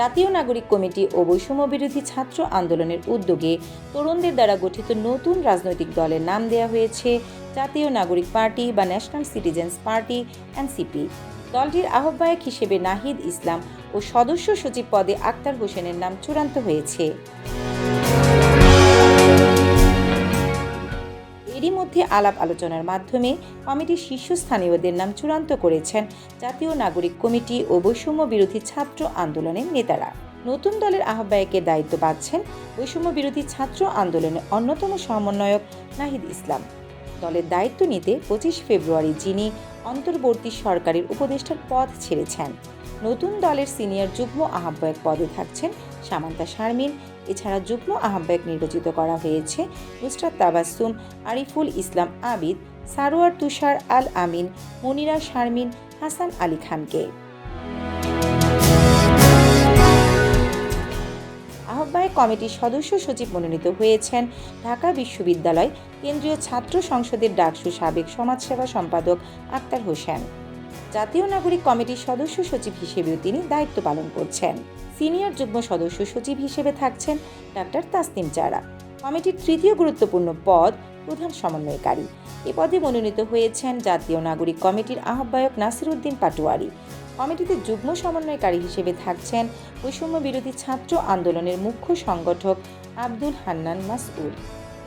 জাতীয় নাগরিক কমিটি ও বৈষম্য বিরোধী ছাত্র আন্দোলনের উদ্যোগে তরুণদের দ্বারা গঠিত নতুন রাজনৈতিক দলের নাম দেওয়া হয়েছে জাতীয় নাগরিক পার্টি বা ন্যাশনাল সিটিজেন্স পার্টি, এনসিপি। দলটির আহ্বায়ক হিসেবে নাহিদ ইসলাম ও সদস্য সচিব পদে আক্তার হোসেনের নাম চূড়ান্ত হয়েছে। এরই মধ্যে আলাপ আলোচনার মাধ্যমে কমিটির শীর্ষস্থানীয়দের নাম চূড়ান্ত করেছেন জাতীয় নাগরিক কমিটি ও বৈষম্য বিরোধী ছাত্র আন্দোলনের নেতারা। নতুন দলের আহ্বায়কের দায়িত্ব পাচ্ছেন বৈষম্য বিরোধী ছাত্র আন্দোলনের অন্যতম সমন্বয়ক নাহিদ ইসলাম। দলের দায়িত্ব নিতে পঁচিশ ফেব্রুয়ারি যিনি অন্তর্বর্তী সরকারের উপদেষ্টার পদ ছেড়েছেন। নতুন দলের সিনিয়র যুগ্ম আহ্বায়ক পদে থাকছেন সামান্তা শারমিন এছাড়া যুগ্ম আহ্বায়ক নির্বাচিত করা হয়েছে নুসরাত তাবাসুম আরিফুল ইসলাম আবিদ, সারোয়ার তুষার আল আমিন, মনিরা শারমিন, হাসান আলী খানকে। আহ্বায়ক কমিটির সদস্য সচিব মনোনীত হয়েছেন ঢাকা বিশ্ববিদ্যালয় কেন্দ্রীয় ছাত্র সংসদের ডাকসু সাবেক সমাজসেবা সম্পাদক আক্তার হোসেন। জাতীয় নাগরিক কমিটির সদস্য সচিব হিসেবেও তিনি দায়িত্ব পালন করছেন। সিনিয়র যুগ্ম সদস্য সচিব হিসেবে থাকছেন ডাক্তার তাসনিম চারা কমিটির তৃতীয় গুরুত্বপূর্ণ পদ প্রধান সমন্বয়কারী। এ পদে মনোনীত হয়েছেন জাতীয় নাগরিক কমিটির আহ্বায়ক নাসিরউদ্দিন পাটোয়ারি। কমিটিতে যুগ্ম সমন্বয়কারী হিসেবে থাকছেন বৈষম্য বিরোধী ছাত্র আন্দোলনের মুখ্য সংগঠক আব্দুল হান্নান মাসউদ।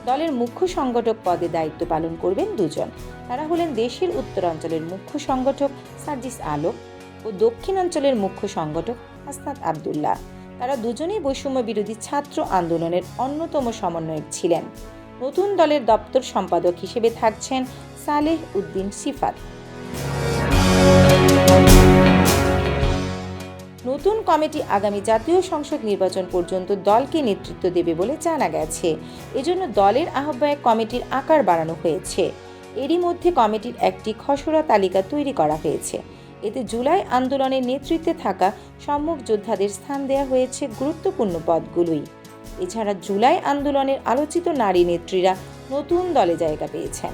দলের মুখ্য সংগঠক পদে দায়িত্ব পালন করবেন দুজন। তারা হলেন দেশের উত্তরাঞ্চলের মুখ্য সংগঠক সার্জিস আলম ও দক্ষিণাঞ্চলের মুখ্য সংগঠক হাসনাত আবদুল্লাহ। তারা দুজনেই বৈষম্য বিরোধী ছাত্র আন্দোলনের অন্যতম সমন্বয়ক ছিলেন। নতুন দলের দপ্তর সম্পাদক হিসেবে থাকছেন সালেহ উদ্দিন সিফাত। নতুন কমিটি আগামী জাতীয় সংসদ নির্বাচন পর্যন্ত দলকে নেতৃত্ব দেবে বলে জানা গেছে। এজন্য দলের আহ্বায়ক কমিটির আকার বাড়ানো হয়েছে। এরই মধ্যে কমিটির একটি খসড়া তালিকা তৈরি করা হয়েছে। এতে জুলাই আন্দোলনের নেতৃত্বে থাকা সম্মুখ যোদ্ধাদের স্থান দেওয়া হয়েছে গুরুত্বপূর্ণ পদগুলোই। এছাড়া জুলাই আন্দোলনের আলোচিত নারী নেত্রীরা নতুন দলে জায়গা পেয়েছেন।